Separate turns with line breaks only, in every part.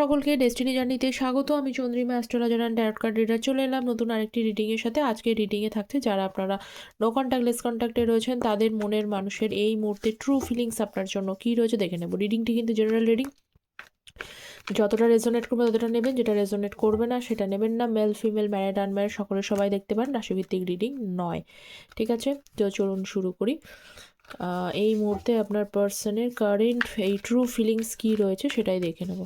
সকলকে ডেস্টিনি জার্নিতে স্বাগত। আমি Chandrima astrologer and tarot card reader চলে এলাম। নতুন আরেকটি রিডিংয়ের সাথে। আজকে রিডিংয়ে থাকছে যারা আপনারা নো কন্ট্যাক্ট লেস কন্ট্যাক্টে রয়েছেন, তাদের মনের মানুষের এই মুহূর্তে ট্রু ফিলিংস আপনার জন্য কী রয়েছে দেখে নেব। রিডিংটি কিন্তু জেনারেল রিডিং যতটা রেজোনেট করবে ততটা নেবেন। যেটা রেজোনেট করবে না সেটা নেবেন না। মেল ফিমেল ম্যারেড আনম্যারেড সকলে সবাই দেখতে পান। রাশিভিত্তিক রিডিং নয়। ঠিক আছে? তো চলুন শুরু করি। এই মুহূর্তে আপনার পার্সনের কারেন্ট এই ট্রু ফিলিংস কী রয়েছে সেটাই দেখে নেব।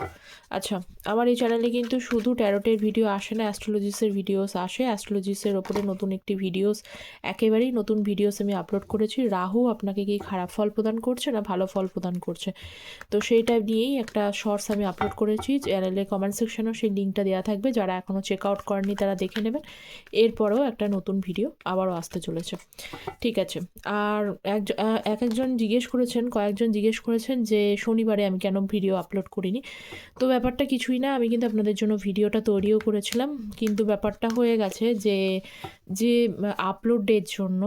আচ্ছা আমার এই চ্যানেলে কিন্তু শুধু ট্যারোটের ভিডিও আসে না অ্যাস্ট্রোলজিসের ভিডিওস আসে। অ্যাস্ট্রোলজিসের ওপরে নতুন একটি ভিডিওস একেবারেই নতুন ভিডিওস আমি আপলোড করেছি। রাহু আপনাকে কি খারাপ ফল প্রদান করছে না ভালো ফল প্রদান করছে? তো সেইটা নিয়েই একটা শর্টস আমি আপলোড করেছি। চ্যানেলে কমেন্ট সেকশনেও সেই লিঙ্কটা দেওয়া থাকবে। যারা এখনও চেক আউট করেননি তারা দেখে নেবেন। এরপরেও একটা নতুন ভিডিও আবারও আসতে চলেছে। ঠিক আছে, আর এক একজন জিজ্ঞেস করেছেন, কয়েকজন জিজ্ঞেস করেছেন যে শনিবারে আমি কেন ভিডিও আপলোড করিনি? তো ব্যাপারটা কিছুই না। আমি কিন্তু আপনাদের জন্য ভিডিওটা তৈরিও করেছিলাম। কিন্তু ব্যাপারটা হয়ে গেছে যে যে আপলোডের জন্য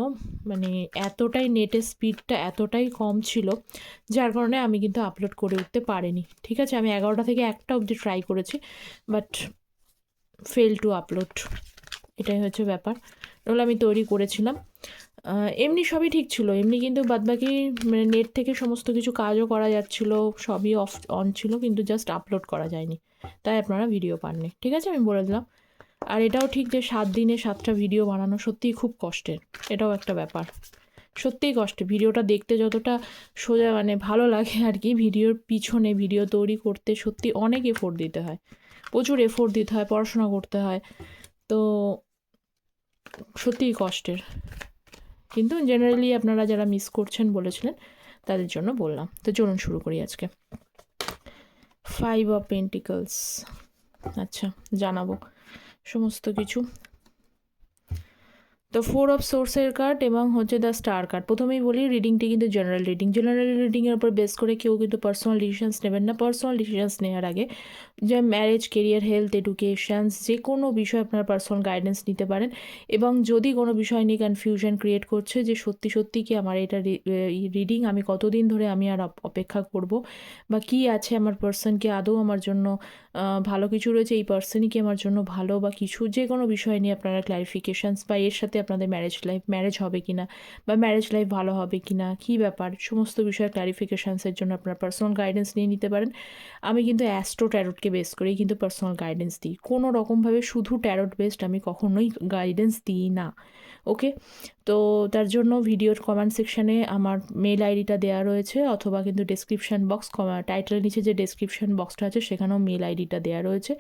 মানে এতটাই নেটের স্পিডটা এতটাই কম ছিল, যার কারণে আমি কিন্তু আপলোড করে উঠতে পারিনি। ঠিক আছে? আমি এগারোটা থেকে একটা অবধি ট্রাই করেছি বাট ফেল টু আপলোড এটাই হচ্ছে ব্যাপার। নাহলে আমি তৈরি করেছিলাম। এমনি সবই ঠিক ছিল। এমনি কিন্তু বাদবাকি মানে নেট থেকে সমস্ত কিছু কাজও করা যাচ্ছিল, সবই অফ অন ছিল, কিন্তু জাস্ট আপলোড করা যায়নি। তাই আপনারা ভিডিও পাননি, ঠিক আছে? আমি বলে দিলাম। আর এটাও ঠিক যে সাত দিনে সাতটা ভিডিও বানানো সত্যিই খুব কষ্টের, এটাও একটা ব্যাপার। সত্যিই কষ্টে ভিডিওটা দেখতে যতটা সোজা মানে ভালো লাগে আর কি ভিডিওর পিছনে ভিডিও তৈরি করতে সত্যি অনেক এফোর্ট দিতে হয়। প্রচুর এফোর্ট দিতে হয়, পড়াশোনা করতে হয়। তো সত্যিই কষ্টের। কিন্তু জেনারেলি আপনারা যারা মিস করছেন বলেছিলেন, তাদের জন্য বললাম। তো চলুন শুরু করি আজকে। ফাইভ অফ পেন্টিকলস আচ্ছা জানাব। সমস্ত কিছু। তো ফোর অফ সোর্সের কার্ড এবং হচ্ছে দ্য স্টার কার্ড প্রথমেই বলি রিডিংটি কিন্তু জেনারেল রিডিং জেনারেল রিডিংয়ের উপর বেস করে কেউ কিন্তু পার্সোনাল ডিসিশনস নেবেন না। পার্সোনাল ডিসিশনস নেওয়ার আগে যে ম্যারেজ কেরিয়ার হেলথ এডুকেশানস যে কোনো বিষয়ে আপনার পার্সোনাল গাইডেন্স নিতে পারেন এবং যদি কোনো বিষয় নিয়ে কনফিউশন ক্রিয়েট করছে যে সত্যি সত্যি কি আমার এটা রিডিং আমি কতদিন ধরে আমি আর অপেক্ষা করব বা কি আছে আমার পার্সনকে আদৌ আমার জন্য ভালো কিছু রয়েছে? এই পার্সনই কি আমার জন্য ভালো বা কিছু? যে কোনো বিষয় নিয়ে আপনারা ক্লারিফিকেশানস বা এর সাথে আপনাদের ম্যারেজ লাইফ ম্যারেজ হবে কি না বা ম্যারেজ লাইফ ভালো হবে কি না কী ব্যাপার? সমস্ত বিষয়ে ক্লারিফিকেশানসের জন্য আপনারা পার্সোনাল গাইডেন্স নিয়ে নিতে পারেন। আমি কিন্তু অ্যাস্ট্রো ট্যারোটকে বেস করেই কিন্তু পার্সোনাল গাইডেন্স দিই। কোনো রকমভাবে শুধু ট্যারোট বেসড আমি কখনোই গাইডেন্স দিই না। ওকে? তো তার জন্য ভিডিওর কমেন্ট সেকশানে আমার মেল আইডিটা দেওয়া রয়েছে, অথবা কিন্তু ডেসক্রিপশান বক্স টাইটেলের নিচে যে ডেসক্রিপশান বক্সটা আছে, সেখানেও মেল আইডিটা দেওয়া রয়েছে।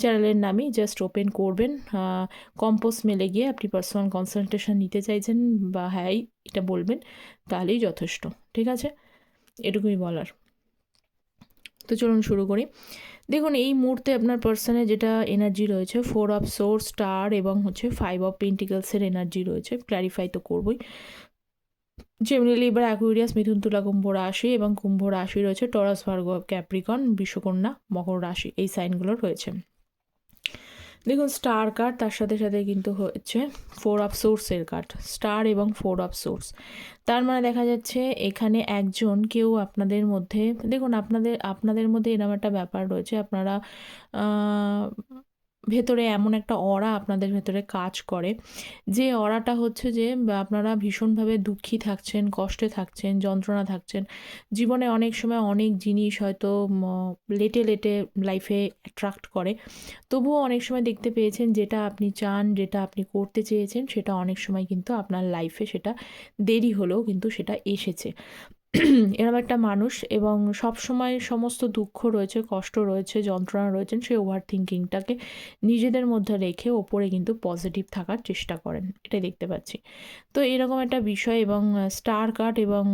চ্যানেলের নামই জাস্ট ওপেন করবেন। কম্পোজ মেলে গিয়ে আপনি পার্সোনাল কনসালটেশন নিতে চাইছেন বা হ্যাঁ এটা বলবেন, তাহলেই যথেষ্ট, ঠিক আছে? এটুকুই বলার। তো চলুন শুরু করি। দেখুন, এই মুহূর্তে আপনার পার্সনে যেটা এনার্জি রয়েছে ফোর অফ সোর্স স্টার এবং হচ্ছে ফাইভ অফ পেন্টিকালসের এনার্জি রয়েছে ক্ল্যারিফাই তো করবই। জেমিনিলি এবার অ্যাকুইরিয়াস মিথুন তুলা কুম্ভ রাশি এবং কুম্ভ রাশি রয়েছে টরাস ভার্গ ক্যাপ্রিকন বিশ্বকন্যা, মকর রাশি, এই সাইনগুলো রয়েছে। দেখুন স্টার কার্ড তার সাথে সাথে কিন্তু হচ্ছে ফোর অফ সোর্সের কার্ড স্টার এবং ফোর অফ সোর্স তার মানে দেখা যাচ্ছে এখানে একজন কেউ আপনাদের মধ্যে, দেখুন, আপনাদের আপনাদের মধ্যে এরকম একটা ব্যাপার রয়েছে। আপনারা ভেতরে এমন একটা অরা আপনাদের ভেতরে কাজ করে। যে অরাটা হচ্ছে যে আপনারা ভীষণভাবে দুঃখী থাকছেন, কষ্টে থাকছেন, যন্ত্রণা থাকছেন। জীবনে অনেক সময় অনেক জিনিস হয়তো লেটে লেটে লাইফে অ্যাট্রাক্ট করে। তবুও অনেক সময় দেখতে পেয়েছেন যেটা আপনি চান, যেটা আপনি করতে চেয়েছেন, সেটা অনেক সময় কিন্তু আপনার লাইফে সেটা দেরি হলেও কিন্তু সেটা এসেছে। এরকম একটা মানুষ এবং সব সময় সমস্ত দুঃখ রয়েছে, কষ্ট রয়েছে, যন্ত্রণা রয়েছেন সেই ওভার থিঙ্কিংটাকে নিজেদের মধ্যে রেখে ওপরে কিন্তু পজিটিভ থাকার চেষ্টা করেন। এটাই দেখতে পাচ্ছি। তো এরকম একটা বিষয় এবং স্টার কাট এবং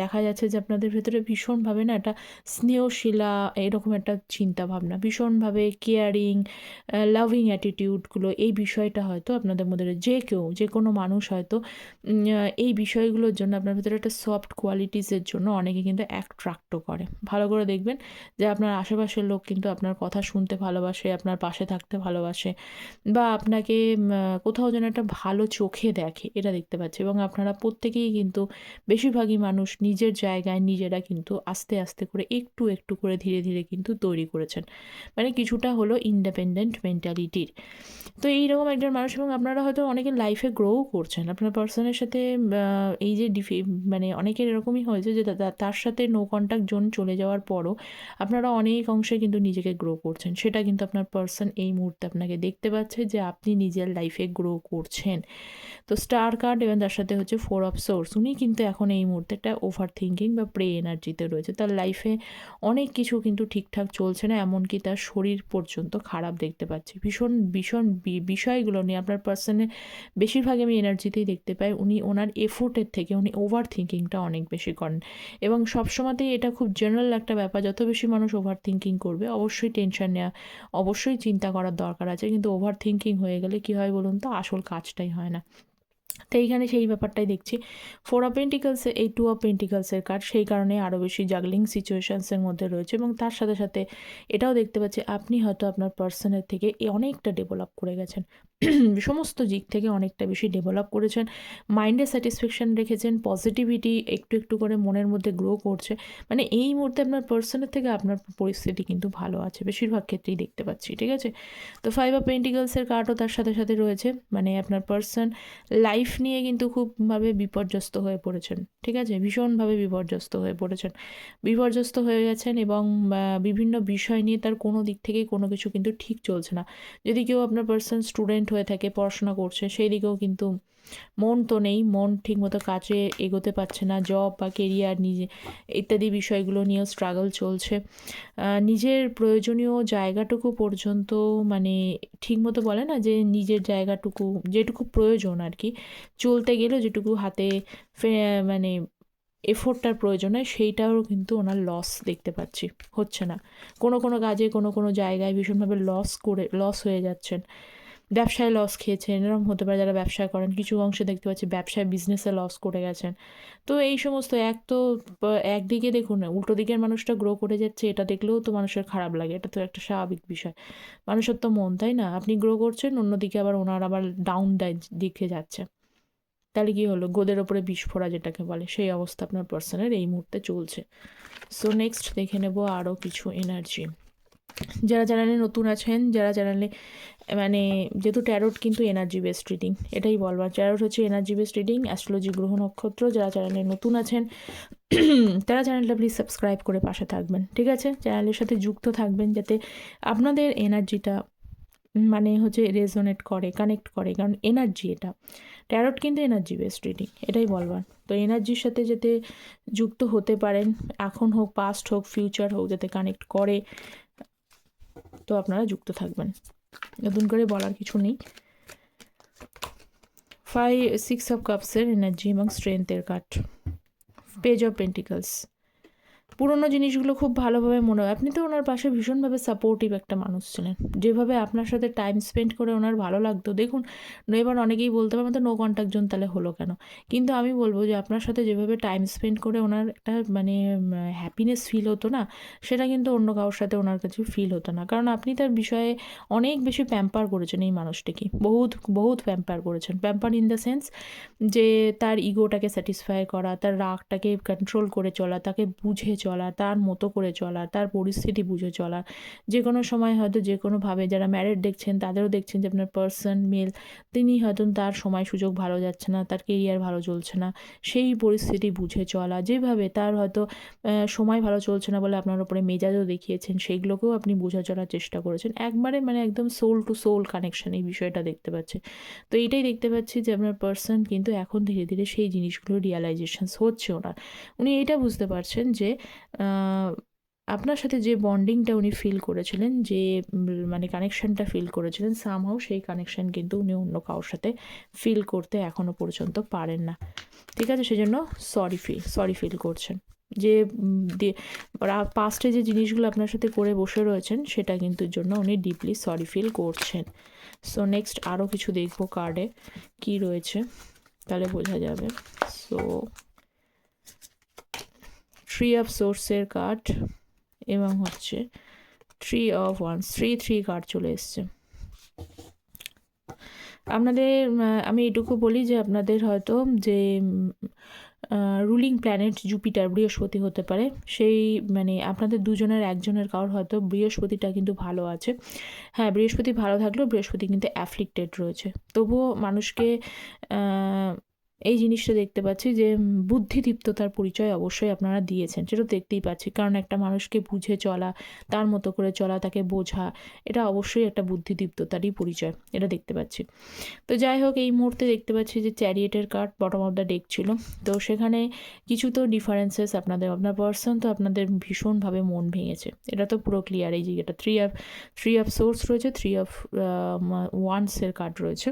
দেখা যাচ্ছে যে আপনাদের ভেতরে ভীষণভাবে না একটা স্নেহশীলা, এরকম একটা চিন্তা ভাবনা ভীষণভাবে কেয়ারিং লাভিং অ্যাটিটিউডগুলো এই বিষয়টা হয়তো আপনাদের মধ্যে যে কেউ, যে কোনো মানুষ হয়তো এই বিষয়গুলোর জন্য আপনার ভেতরে একটা সফট কোয়ালিটিসের জন্য অনেকে কিন্তু অ্যাট্রাক্টও করে। ভালো করে দেখবেন যে আপনার আশেপাশের লোক কিন্তু আপনার কথা শুনতে ভালোবাসে, আপনার পাশে থাকতে ভালোবাসে বা আপনাকে কোথাও যেন একটা ভালো চোখে দেখে, এটা দেখতে পাচ্ছে এবং আপনারা প্রত্যেকেই কিন্তু বেশিরভাগই মানুষ নিজের জায়গায় নিজেরা কিন্তু আস্তে আস্তে করে একটু একটু করে ধীরে ধীরে কিন্তু তৈরি করেছেন। মানে কিছুটা হলো ইন্ডিপেন্ডেন্ট মেন্টালিটির তো এইরকম একজন মানুষ এবং আপনারা হয়তো অনেকে লাইফে গ্রোও করছেন। আপনার পার্সনের সাথে এই যে ডিফি মানে অনেকের এরকমই হয়েছে যে তা- তার সাথে নো কন্ট্যাক্ট জোন চলে যাওয়ার পরও আপনারা অনেক অংশে কিন্তু নিজেকে গ্রো করছেন। সেটা কিন্তু আপনার পার্সন এই মুহূর্তে আপনাকে দেখতে পাচ্ছে যে আপনি নিজের লাইফে গ্রো করছেন। তো স্টার কার্ড এবং তার সাথে হচ্ছে ফোর অফ সোর্স উনি কিন্তু এখন এই মুহূর্তে একটা ওভার থিঙ্কিং বা প্রে এনার্জিতে রয়েছে। তার লাইফে অনেক কিছু কিন্তু ঠিকঠাক চলছে না, এমনকি তার শরীর পর্যন্ত খারাপ দেখতে পাচ্ছি। ভীষণ ভীষণ বিষয়গুলো নিয়ে আপনার পার্সনে বেশিরভাগ আমি এনার্জিতেই দেখতে পাই। উনি ওনার এফোর্টের থেকে, উনি ওভার থিঙ্কিংটা অনেক বেশি করেন। এবং সবসময়তেই এটা খুব জেনারেল একটা ব্যাপার, যত বেশি মানুষ ওভার থিঙ্কিং করবে, অবশ্যই টেনশন নেওয়া অবশ্যই চিন্তা করার দরকার আছে, কিন্তু ওভার থিঙ্কিং হয়ে গেলে কী হয় বলুন তো, আসল কাজটাই হয় না। তো এইখানে সেই ব্যাপারটাই দেখছি। ফোর অফ পেন্টিকালসে এই টু অফ পেন্টিকালসের কার্ড সেই কারণে আরও বেশি জাগলিং সিচুয়েশানসের মধ্যে রয়েছে এবং তার সাথে সাথে এটাও দেখতে পাচ্ছি আপনি হয়তো আপনার পার্সনের থেকে অনেকটা ডেভেলপ করে গেছেন। সমস্ত দিক থেকে অনেকটা বেশি ডেভেলপ করেছেন। মাইন্ডে স্যাটিসফ্যাকশান রেখেছেন পজিটিভিটি একটু একটু করে মনের মধ্যে গ্রো করছে। মানে এই মুহূর্তে আপনার পার্সনের থেকে আপনার পরিস্থিতি কিন্তু ভালো আছে, বেশিরভাগ ক্ষেত্রেই দেখতে পাচ্ছি, ঠিক আছে? তো ফাইভ অফ পেন্টিকালসের কার্ডও তার সাথে সাথে রয়েছে। মানে আপনার পার্সন লাইফ নিয়ে কিন্তু খুবভাবে বিপর্যস্ত হয়ে পড়েছেন, ঠিক আছে? ভীষণভাবে বিপর্যস্ত হয়ে পড়েছেন। বিপর্যস্ত হয়ে গেছেন এবং বিভিন্ন বিষয় নিয়ে তার কোনো দিক থেকে কোনো কিছু কিন্তু ঠিক চলছে না। যদি কেউ আপনার পার্সন স্টুডেন্ট হয়ে থাকে, পড়াশোনা করছে, সেই দিকেও কিন্তু মন তো নেই, মন ঠিকমতো কাজে এগোতে পারছে না জব বা কেরিয়ার নিজে, ইত্যাদি বিষয়গুলো নিয়েও স্ট্রাগল চলছে। নিজের প্রয়োজনীয় জায়গাটুকু পর্যন্ত মানে ঠিকমতো বলে না যে নিজের জায়গাটুকু, যেটুকু প্রয়োজন আর কি। চলতে গেলেও যেটুকু হাতে মানে এফোর্টটার প্রয়োজন হয় সেইটাও কিন্তু ওনার লস দেখতে পাচ্ছি। হচ্ছে না। কোনো কোনো কাজে কোনো কোনো জায়গায় ভীষণভাবে লস করে লস হয়ে যাচ্ছেন। ব্যবসায় লস খেয়েছেন, এরকম হতে পারে যারা ব্যবসা করেন। কিছু অংশে দেখতে পাচ্ছি ব্যবসায় বিজনেসে লস করে গেছেন। তো এই সমস্ত এক তো একদিকে দেখুন, উল্টো দিকের মানুষটা গ্রো করে যাচ্ছে, এটা দেখলেও তো মানুষের খারাপ লাগে, এটা তো একটা স্বাভাবিক বিষয়। মানুষের তো মন, তাই না? আপনি গ্রো করছেন, অন্যদিকে আবার ওনার আবার ডাউন দিকে যাচ্ছে। তাহলে কী হলো? গোদের ওপরে বিস্ফোরা যেটাকে বলে, সেই অবস্থা আপনার পার্সনের এই মুহূর্তে চলছে। সো নেক্সট দেখে নেব আরও কিছু এনার্জি যারা চ্যানেলে নতুন আছেন, যারা চ্যানেলে মানে যেহেতু ট্যারোট কিন্তু এনার্জি বেসড রিডিং এটাই বলবার। ট্যারোট হচ্ছে এনার্জি বেসড রিডিং অ্যাস্ট্রোলজি গ্রহ নক্ষত্র, যারা চ্যানেলে নতুন আছেন, তারা চ্যানেলটা প্লিজ সাবস্ক্রাইব করে পাশে থাকবেন, ঠিক আছে? চ্যানেলের সাথে যুক্ত থাকবেন যাতে আপনাদের এনার্জিটা মানে হচ্ছে রেজোনেট করে কানেক্ট করে, কারণ এনার্জি এটা। ট্যারট কিন্তু এনার্জি বেসড রিডিং এটাই বলবার। তো এনার্জির সাথে যাতে যুক্ত হতে পারেন, এখন হোক পাস্ট হোক ফিউচার হোক, যাতে কানেক্ট করে তো আপনারা যুক্ত থাকবেন। নতুন করে বলার কিছু নেই। ফাইভ সিক্স অফ কাপসের এনার্জি এবং স্ট্রেংথের কাঠ পেজ অফ পেন্টিকলস পুরোনো জিনিসগুলো খুব ভালোভাবে মনে হয়। আপনি তো ওনার পাশে ভীষণভাবে সাপোর্টিভ একটা মানুষ ছিলেন। যেভাবে আপনার সাথে টাইম স্পেন্ড করে ওনার ভালো লাগতো। দেখুন, এবার অনেকেই বলতে পারবেন তো নো কন্ট্যাক্ট জোন তাহলে হলো কেন? কিন্তু আমি বলব যে, আপনার সাথে যেভাবে টাইম স্পেন্ড করে ওনার একটা মানে হ্যাপিনেস ফিল হতো না, সেটা কিন্তু অন্য কারোর সাথে ওনার কাছে ফিল হতো না। কারণ আপনি তার বিষয়ে অনেক বেশি প্যাম্পার করেছেন এই মানুষটিকে। বহুত বহুত প্যাম্পার করেছেন। প্যাম্পার ইন দ্য সেন্স যে, তার ইগোটাকে স্যাটিসফাই করা, তার রাগটাকে কন্ট্রোল করে চলা, তাকে বুঝে চলা, তার মতো করে চলা, তার পরিস্থিতি বুঝে চলা। যে কোনো সময় হয়তো যে কোনোভাবে যারা ম্যারেড দেখছেন, তাদেরও দেখছেন যে আপনার পার্সন মেল তিনি হয়তো তার সময় সুযোগ ভালো যাচ্ছে না, তার কেরিয়ার ভালো চলছে না। সেই পরিস্থিতি বুঝে চলা, যেভাবে তার হয়তো সময় ভালো চলছে না বলে আপনার উপরে মেজাজও দেখিয়েছেন, সেইগুলোকেও আপনি বোঝা চলার চেষ্টা করেছেন। একবারে মানে একদম সোল টু সোল কানেকশন এই বিষয়টা দেখতে পাচ্ছি। তো এটাই দেখতে পাচ্ছি যে আপনার পার্সন কিন্তু এখন ধীরে ধীরে সেই জিনিসগুলো রিয়ালাইজেশনস হচ্ছে ওনার উনি এটা বুঝতে পারছেন যে আপনার সাথে যে বন্ডিংটা উনি ফিল করেছিলেন, যে মানে কানেকশনটা ফিল করেছিলেন সামহাও সেই কানেকশন কিন্তু উনি অন্য কারোর সাথে ফিল করতে এখনও পর্যন্ত পারেন না। ঠিক আছে? সেজন্য সরি ফিল সরি ফিল করছেন। যে পাস্টে যে জিনিসগুলো আপনার সাথে করে বসে রয়েছেন, সেটা কিন্তু জন্য উনি ডিপলি সরি ফিল করছেন। সো নেক্সট আরও কিছু দেখব কার্ডে কি রয়েছে? তাহলে বোঝা যাবে। সো থ্রি অফ সোর্সের কার্ড এবং হচ্ছে three of one three three card চলে এসছে। আপনাদের আমি এটুকু বলি যে আপনাদের হয়তো যে রুলিং প্ল্যানেট জুপিটার বৃহস্পতি হতে পারে, সেই মানে আপনাদের দুজনের একজনের কারোর হয়তো বৃহস্পতিটা কিন্তু ভালো আছে। হ্যাঁ বৃহস্পতি ভালো থাকলেও বৃহস্পতি কিন্তু অ্যাফ্লিক্টেড রয়েছে। তবুও মানুষকে এই জিনিসটা দেখতে পাচ্ছি যে বুদ্ধিদীপ্ততার পরিচয় অবশ্যই আপনারা দিয়েছেন। সেটা দেখতেই পাচ্ছি। কারণ একটা মানুষকে বুঝে চলা, তার মতো করে চলা, তাকে বোঝা, এটা অবশ্যই একটা বুদ্ধিদীপ্ততারই পরিচয়। এটা দেখতে পাচ্ছি। তো যাই হোক, এই মুহূর্তে দেখতে পাচ্ছি যে, চ্যারিয়েটের card bottom of the deck ছিল। তো সেখানে কিছু তো ডিফারেন্সেস আপনাদের আপনার পার্সন তো আপনাদের ভীষণভাবে মন ভেঙেছে। এটা তো পুরো ক্লিয়ার এই যে, এটা three of three of swords রয়েছে থ্রি অফ ওয়ান্সের কার্ড রয়েছে।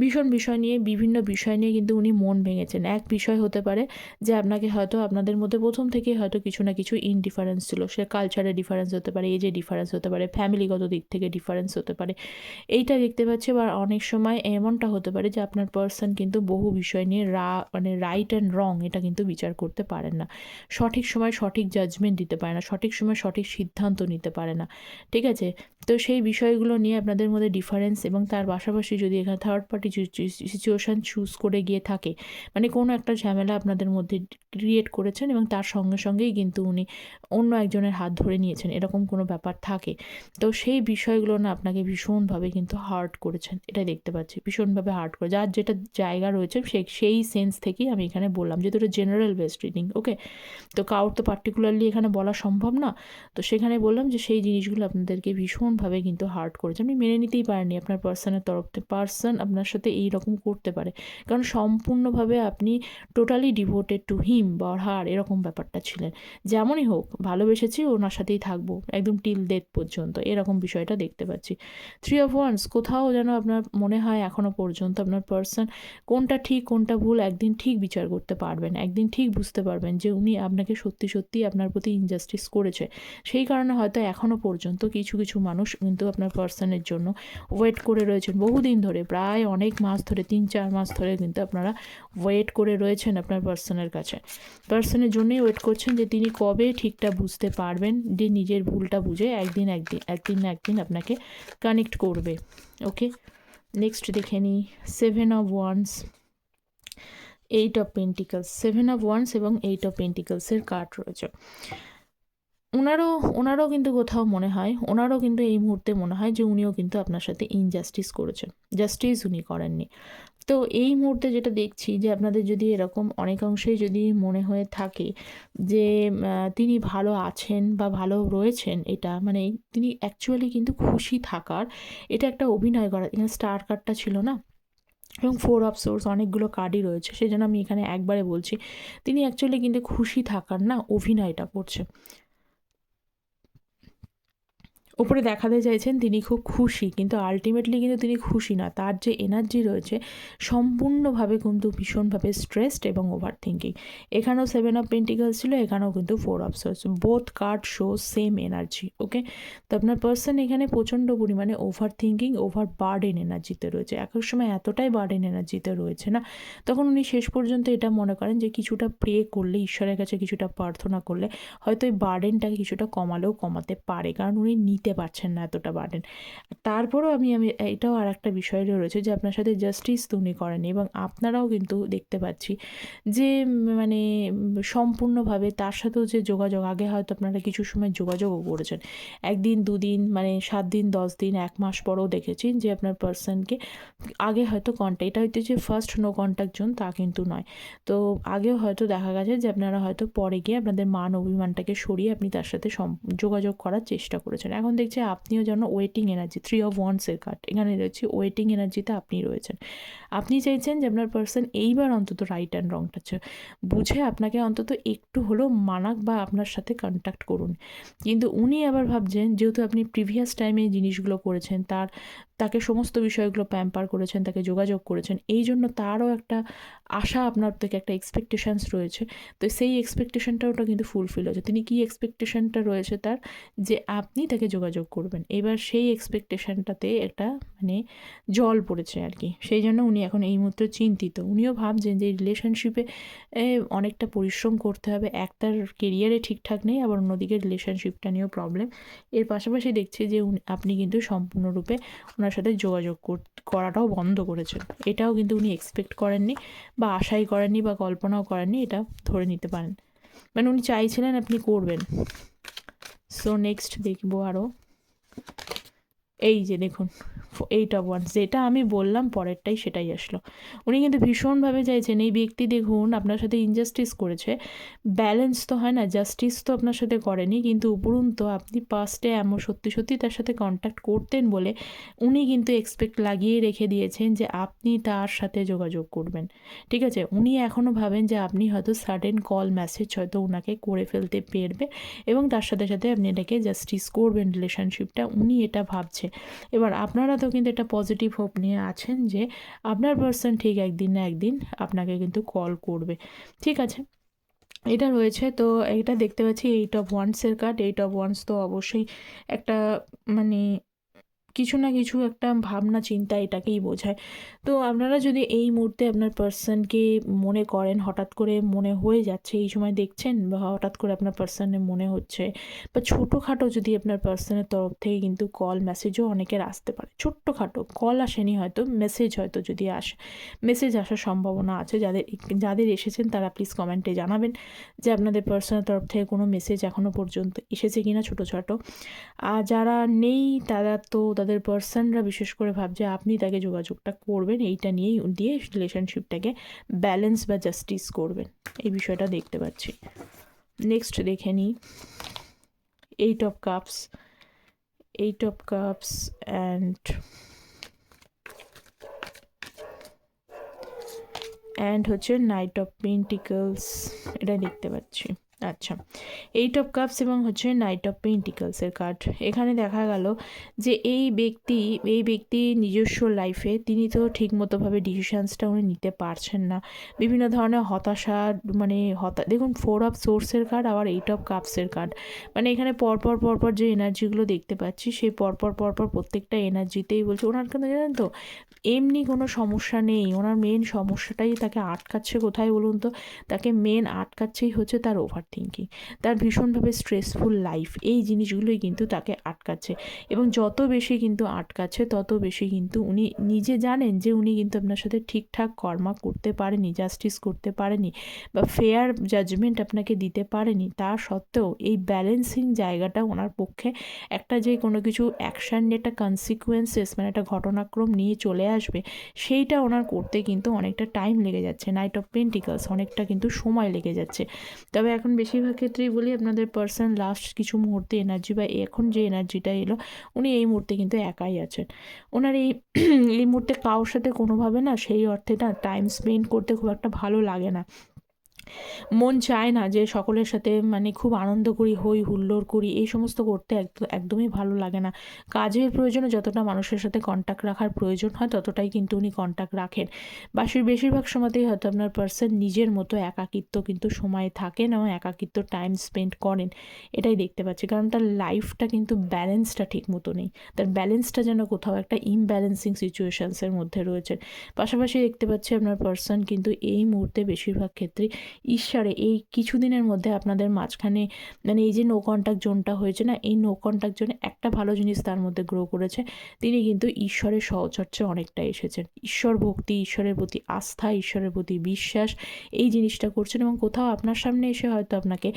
ভীষণ বিষয় নিয়ে, বিভিন্ন বিষয় নিয়ে কিন্তু উনি মন ভেঙেছেন। এক বিষয় হতে পারে যে আপনাকে হয়তো আপনাদের মধ্যে প্রথম থেকেই হয়তো কিছু না কিছু ইনডিফারেন্স ছিল। সে কালচারের ডিফারেন্স হতে পারে এজে ডিফারেন্স হতে পারে ফ্যামিলিগত দিক থেকে ডিফারেন্স হতে পারে। এইটা দেখতে পাচ্ছি বা অনেক সময় এমনটা হতে পারে যে আপনার পার্সন কিন্তু বহু বিষয় নিয়ে রা মানে রাইট অ্যান্ড রং এটা কিন্তু বিচার করতে পারেন না। সঠিক সময় সঠিক জাজমেন্ট দিতে পারে না, সঠিক সময় সঠিক সিদ্ধান্ত নিতে পারে না। ঠিক আছে? তো সেই বিষয়গুলো নিয়ে আপনাদের মধ্যে ডিফারেন্স এবং তার পাশাপাশি যদি এখানে থার্ড পার্টি সিচুয়েশান চুজ করে গিয়ে থাকে। মানে কোনো একটা ঝামেলা আপনাদের মধ্যে ক্রিয়েট করেছেন এবং তার সঙ্গে সঙ্গেই কিন্তু উনি অন্য একজনের হাত ধরে নিয়েছেন, এরকম কোনো ব্যাপার থাকে। তো সেই বিষয়গুলো না আপনাকে ভীষণভাবে কিন্তু হার্ট করেছেন এটা দেখতে পাচ্ছি, ভীষণভাবে হার্ট করে। যার যেটা জায়গা রয়েছে সে, সেই সেন্স থেকেই আমি এখানে বললাম যেহেতু এটা জেনারেল বেস্ট রিডিং ওকে তো কারোর তো পার্টিকুলারলি এখানে বলা সম্ভব না। তো সেখানে বললাম যে, সেই জিনিসগুলো আপনাদেরকে ভীষণভাবে কিন্তু হার্ট করেছে। আপনি মেনে নিতেই পারেননি, আপনার পার্সনের তরফ থেকে পার্সন আপনার সাথে এই রকম করতে পারে। কারণ সম্পূর্ণভাবে আপনি টোটালি ডিভোটেড টু হিম বা হার এরকম ব্যাপারটা ছিলেন। যেমনই হোক, ভালোবেসেছি, ওনার সাথেই থাকব, একদম টিল ডেথ পর্যন্ত, এরকম বিষয়টা দেখতে পাচ্ছি। থ্রি অফ ওয়ান্স কোথাও যেন আপনার মনে হয় এখনও পর্যন্ত আপনার পার্সন কোনটা ঠিক, কোনটা ভুল, একদিন ঠিক বিচার করতে পারবেন, একদিন ঠিক বুঝতে পারবেন যে উনি আপনাকে সত্যি সত্যি আপনার প্রতি ইনজাস্টিস করেছে। সেই কারণে হয়তো এখনও পর্যন্ত কিছু কিছু মানুষ কিন্তু আপনার পার্সনের জন্য ওয়েট করে রয়েছেন। বহুদিন ধরে, প্রায় অনেক মাস ধরে, তিন, চার মাস ধরে কিন্তু আপনারা ওয়েট করে রয়েছেন আপনার পার্সনের কাছে। পার্সনের জন্যই ওয়েট করছেন যে তিনি কবে ঠিকটা বুঝতে পারবেন, যে নিজের ভুলটা বুঝে একদিন একদিন একদিন না একদিন আপনাকে কানেক্ট করবে। ওকে নেক্সট দেখে নিই seven of wands eight of pentacles seven of wands এবং এইট অফ পেন্টিকলসের কার্ড রয়েছে। ওনারও ওনারও কিন্তু কোথাও মনে হয় ওনারও কিন্তু এই মুহূর্তে মনে হয় যে উনিও কিন্তু আপনার সাথে ইনজাস্টিস করেছেন। জাস্টিস উনি করেননি। তো এই মুহূর্তে যেটা দেখছি যে আপনাদের যদি এরকম অনেকাংশেই যদি মনে হয়ে থাকে যে তিনি ভালো আছেন বা ভালো রয়েছেন এটা মানে তিনি অ্যাকচুয়ালি কিন্তু খুশি থাকার, এটা একটা অভিনয় করা এখানে স্টার কার্ডটা ছিল না? এবং ফোর অফ সোর্স অনেকগুলো কার্ডই রয়েছে সেই জন্য আমি এখানে একবারে বলছি, তিনি অ্যাকচুয়ালি কিন্তু খুশি থাকার না অভিনয়টা করছে। ওপরে দেখাতে চাইছেন তিনি খুব খুশি, কিন্তু আলটিমেটলি কিন্তু তিনি খুশি না। তার যে এনার্জি রয়েছে, সম্পূর্ণভাবে কিন্তু ভীষণভাবে স্ট্রেসড এবং ওভার থিঙ্কিং এখানেও সেভেন অফ পেন্টিকালস ছিল, এখানেও কিন্তু four of swords both card show same energy okay তো আপনার পার্সন এখানে প্রচণ্ড পরিমাণে ওভার থিঙ্কিং ওভার বার্ডেন এনার্জিতে রয়েছে। এক এক সময় এতটাই বার্ডেন এনার্জিতে রয়েছে না। তখন উনি শেষ পর্যন্ত এটা মনে করেন যে কিছুটা প্রে করলে, ঈশ্বরের কাছে কিছুটা প্রার্থনা করলে, হয়তো এই বার্ডেনটাকে কিছুটা কমালেও কমাতে পারে। কারণ উনি নিতে পারছেন না এতটা বার্ডেন তারপরও আমি আমি, এটাও আর একটা বিষয় রয়েছে যে আপনার সাথে জাস্টিস উনি করেন এবং আপনারাও কিন্তু দেখতে পাচ্ছি যে মানে সম্পূর্ণভাবে তার সাথেও যে যোগাযোগ, আগে হয়তো আপনারা কিছু সময় যোগাযোগও করেছেন। একদিন, দুদিন মানে সাত দিন, দশ দিন, এক মাস পরেও দেখেছি যে আপনার পার্সনকে আগে হয়তো কন্ট্যাক্ট এটা হয়তো যে ফার্স্ট নো কন্ট্যাক্ট জোন তা কিন্তু নয়। তো আগেও হয়তো দেখা গেছে যে আপনারা হয়তো পরে গিয়ে আপনাদের মান, অভিমানটাকে সরিয়ে আপনি তার সাথে যোগাযোগ করার চেষ্টা করেছেন। এখন দেখছি আপনিও যেন ওয়েটিং এনার্জি থ্রি অফ ওয়ান্সের কার্ড এখানে রয়েছে ওয়েটিং এনার্জিতে আপনি রয়েছেন। আপনি চাইছেন যে আপনার পার্সন এইবার অন্তত রাইট অ্যান্ড রংটা বুঝে আপনাকে অন্তত একটু হলেও মানাক বা আপনার সাথে কন্ট্যাক্ট করুন। কিন্তু উনি আবার ভাবছেন, যেহেতু আপনি প্রিভিয়াস টাইমে জিনিসগুলো করেছেন, তার তাকে সমস্ত বিষয়গুলো প্যাম্পার করেছেন, তাকে যোগাযোগ করেছেন, এই জন্য তারও একটা আশা আপনার থেকে, একটা এক্সপেকটেশানস রয়েছে। তো সেই এক্সপেকটেশনটা ওটা কিন্তু ফুলফিল হয়েছে। তিনি কী এক্সপেকটেশনটা রয়েছে তার? যে আপনি তাকে যোগাযোগ করবেন। এবার সেই এক্সপেকটেশনটাতে একটা মানে জল পড়েছে আর কি। সেই জন্য উনি এখন এই মুহূর্তে চিন্তিত। উনিও ভাবছেন যে রিলেশনশিপে অনেকটা পরিশ্রম করতে হবে। এক তার কেরিয়ারে ঠিকঠাক নেই, আবার অন্যদিকে রিলেশনশিপটা নিয়েও প্রবলেম এর পাশাপাশি দেখছি যে আপনি কিন্তু সম্পূর্ণরূপে ওনার সাথে যোগাযোগ কর- করাটাও বন্ধ করেছেন। এটাও কিন্তু উনি এক্সপেক্ট করেননি বা আশাই করেননি বা কল্পনাও করেননি, এটা ধরে নিতে পারেন। মানে উনি চাইছিলেন আপনি করবেন। সো নেক্সট দেখব আরও এই যে দেখুন এইট অফ ওয়ান যেটা আমি বললাম পরেরটাই সেটাই আসলো। উনি কিন্তু ভীষণভাবে চাইছেন, এই ব্যক্তি দেখুন আপনার সাথে ইনজাস্টিস করেছে। ব্যালেন্স তো হয় না জাস্টিস তো আপনার সাথে করেনি, কিন্তু উপরন্তু আপনি পাস্টে এমন সত্যি সত্যি তার সাথে কন্ট্যাক্ট করতেন বলে উনি কিন্তু এক্সপেক্ট লাগিয়ে রেখে দিয়েছেন যে আপনি তার সাথে যোগাযোগ করবেন। ঠিক আছে? উনি এখনও ভাবেন যে আপনি হয়তো সাডেন কল মেসেজ হয়তো ওনাকে করে ফেলতে পারবে এবং তার সাথে সাথে আপনি এটাকে জাস্টিস করবেন রিলেশনশিপটা উনি এটা ভাবছে। এবার আপনারা তো কিন্তু একটা পজিটিভ হোপ নিয়ে আছেন যে আপনার পার্সন ঠিক একদিন না একদিন আপনাকে কিন্তু কল করবে। ঠিক আছে? এটা রয়েছে তো এটা দেখতে পাচ্ছি এইট অফ ওয়ান্সের কার্ড এইট অফ ওয়ান্স তো অবশ্যই একটা মানে কিছু না কিছু একটা ভাবনা, চিন্তা এটাকেই বোঝায়। তো আপনারা যদি এই মুহূর্তে আপনার পার্সনকে মনে করেন, হঠাৎ করে মনে হয়ে যাচ্ছে, এই সময় দেখছেন বা হঠাৎ করে আপনার পার্সনের মনে হচ্ছে বা ছোটোখাটো যদি আপনার পার্সনের তরফ থেকে কিন্তু কল মেসেজও অনেকের আসতে পারে। ছোট্টখাটো কল আসেনি হয়তো মেসেজ হয়তো যদি আসে মেসেজ আসার সম্ভাবনা আছে। যাদের যাদের এসেছেন তারা প্লিজ কমেন্টে জানাবেন যে আপনাদের পার্সনের তরফ থেকে কোনো মেসেজ এখনও পর্যন্ত এসেছে কিনা ছোটো ছোটো আর যারা নেই তারা তো তাদের পার্সনরা বিশেষ করে ভাবছে, আপনি তাকে যোগাযোগটা করবেন, এইটা নিয়েই দিয়ে রিলেশনশিপটাকে ব্যালেন্স বা জাস্টিস করবেন। এই বিষয়টা দেখতে পাচ্ছি। নেক্সট দেখে নিই eight of cups eight of cups and and হচ্ছে নাইট অফ পেন্টিকলস এটা দেখতে পাচ্ছি। আচ্ছা এইট অফ কাপস এবং হচ্ছে নাইট অফ পেন্টিকলসের কার্ড এখানে দেখা গেল যে এই ব্যক্তি এই ব্যক্তি নিজস্ব লাইফে তিনি তো ঠিকমতোভাবে ডিসিশানসটা উনি নিতে পারছেন না। বিভিন্ন ধরনের হতাশা মানে হতা, দেখুন ফোর অফ সোর্সের কার্ড আবার এইট অফ কাপসের কার্ড মানে এখানে পরপর পরপর যে এনার্জিগুলো দেখতে পাচ্ছি, সেই পরপর পরপর প্রত্যেকটা এনার্জিতেই বলছে। ওনার কিন্তু জানেন তো, এমনি কোনো সমস্যা নেই। ওনার মেন সমস্যাটাই তাকে আটকাচ্ছে কোথায় বলুন তো? তাকে মেন আটকাচ্ছেই হচ্ছে তার ওভার থিঙ্কিং তার ভীষণভাবে স্ট্রেসফুল লাইফ এই জিনিসগুলোই কিন্তু তাকে আটকাচ্ছে। এবং যত বেশি কিন্তু আটকাচ্ছে, তত বেশি কিন্তু উনি নিজে জানেন যে উনি কিন্তু আপনার সাথে ঠিকঠাক কর্মা করতে পারেনি জাস্টিস করতে পারেনি বা ফেয়ার জাজমেন্ট আপনাকে দিতে পারেনি। তা সত্ত্বেও এই ব্যালেন্সিং জায়গাটা ওনার পক্ষে একটা যে কোনো কিছু অ্যাকশান একটা কনসিকুয়েন্সেস মানে একটা ঘটনাক্রম নিয়ে চলে আসবে, সেইটা ওনার করতে কিন্তু অনেকটা টাইম লেগে যাচ্ছে। নাইট অফ পেন্টিকালস অনেকটা কিন্তু সময় লেগে যাচ্ছে। তবে এখন বেশিরভাগ ক্ষেত্রেই বলি আপনাদের পার্সন লাস্ট কিছু মুহূর্তে এনার্জি বা এখন যে এনার্জিটা এলো, উনি এই মুহূর্তে কিন্তু একাই আছেন। ওনার এই এই মুহূর্তে কারোর সাথে কোনোভাবে না সেই অর্থে না টাইম স্পেন্ড করতে খুব একটা ভালো লাগে না। মন চায় না যে সকলের সাথে মানে খুব আনন্দ করি, হই হুল্লোড় করি, এই সমস্ত করতে একদমই ভালো লাগে না। কাজের প্রয়োজনে যতটা মানুষের সাথে কন্ট্যাক্ট রাখার প্রয়োজন হয়, ততটাই কিন্তু উনি কন্ট্যাক্ট রাখেন। বাসির বেশিরভাগ সময়তেই হয়তো আপনার পার্সন নিজের মতো একাকিত্ব কিন্তু সময় থাকেন এবং একাকিত্ব টাইম স্পেন্ড করেন। এটাই দেখতে পাচ্ছি। কারণ তার লাইফটা কিন্তু ব্যালেন্সটা ঠিক মতো নেই। তার ব্যালেন্সটা যেন কোথাও একটা ইমব্যালেন্সিং সিচুয়েশানসের মধ্যে রয়েছে। পাশাপাশি দেখতে পাচ্ছি আপনার পার্সন কিন্তু এই মুহূর্তে বেশিরভাগ ক্ষেত্রেই ঈশ্বরে এই কিছুদিনের মধ্যে আপনাদের মাঝখানে মানে এই যে নো কন্ট্যাক্ট জোনটা হয়েছে না, এই নো কন্ট্যাক্ট জোনে একটা ভালো জিনিস তার মধ্যে গ্রো করেছে, তিনি কিন্তু ঈশ্বরের সহচর্চে অনেকটা এসেছেন। ঈশ্বর ভক্তি, ঈশ্বরের প্রতি আস্থা, ঈশ্বরের প্রতি বিশ্বাস, এই জিনিসটা করছেন এবং কোথাও আপনার সামনে এসে হয়তো আপনাকে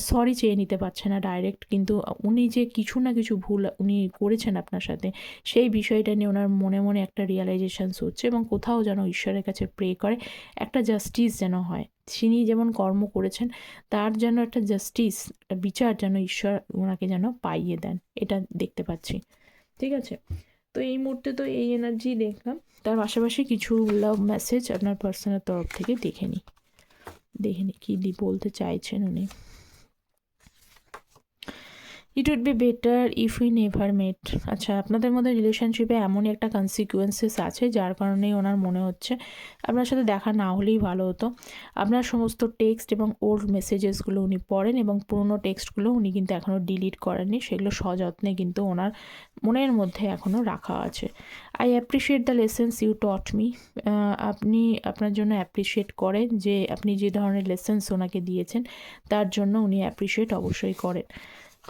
সরি চেয়ে নিতে পারছে না ডাইরেক্ট কিন্তু উনি যে কিছু না কিছু ভুল উনি করেছেন আপনার সাথে, সেই বিষয়টা নিয়ে ওনার মনে মনে একটা রিয়ালাইজেশানস হচ্ছে এবং কোথাও যেন ঈশ্বরের কাছে প্রে করে, একটা জাস্টিস যেন হয়। তিনি যেমন কর্ম করেছেন, তার যেন একটা জাস্টিস একটা বিচার যেন ঈশ্বর ওনাকে যেন পাইয়ে দেন, এটা দেখতে পাচ্ছি। ঠিক আছে? তো এই মুহূর্তে তো এই এনার্জি দেখলাম। তার পাশাপাশি কিছু লাভ মেসেজ আপনার পার্সোনাল তরফ থেকে দেখে নিই। দেখে নিই কী বলতে চাইছেন উনি। It would be better if we never met আচ্ছা আপনাদের মধ্যে রিলেশনশিপে এমনই একটা কনসিকুয়েন্সেস আছে, যার কারণেই ওনার মনে হচ্ছে আপনার সাথে দেখা না হলেই ভালো হতো। আপনার সমস্ত টেক্সট এবং ওল্ড মেসেজেসগুলো উনি পড়েন এবং পুরনো টেক্সটগুলো উনি কিন্তু এখনও ডিলিট করেননি। সেগুলো সযত্নে কিন্তু ওনার মনের মধ্যে এখনও রাখা আছে। I appreciate the lessons you taught me আপনি আপনার জন্য অ্যাপ্রিসিয়েট করেন যে আপনি যে ধরনের লেসেন্স ওনাকে দিয়েছেন, তার জন্য উনি অ্যাপ্রিসিয়েট অবশ্যই করেন।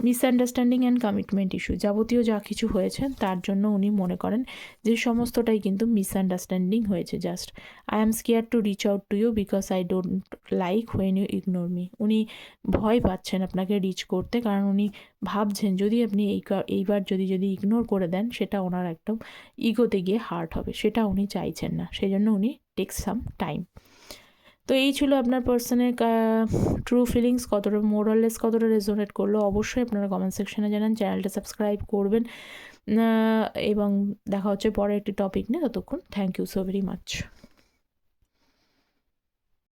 মিসআন্ডারস্ট্যান্ডিং অ্যান্ড কমিটমেন্ট ইস্যু যাবতীয় যা কিছু হয়েছে, তার জন্য উনি মনে করেন যে সমস্তটাই কিন্তু মিসআন্ডারস্ট্যান্ডিং হয়েছে। Just I am scared to reach out to you because I don't like when you ignore me উনি ভয় পাচ্ছেন আপনাকে রিচ করতে, কারণ উনি ভাবছেন, যদি আপনি এই এইবার যদি যদি ইগনোর করে দেন, সেটা ওনার একদম ইগোতে গিয়ে হার্ট হবে। সেটা উনি চাইছেন না। সেই জন্য উনি টেক্স সাম টাইম তো এই ছিল আপনার পার্সনের ট্রু ফিলিংস কতটা মোরাললেস কতটা রেজোনেট করল। অবশ্যই আপনারা কমেন্ট সেকশনে জানান চ্যানেলটা সাবস্ক্রাইব করবেন এবং দেখা হচ্ছে পরে একটি টপিক নিয়ে। ততক্ষণ thank you so very much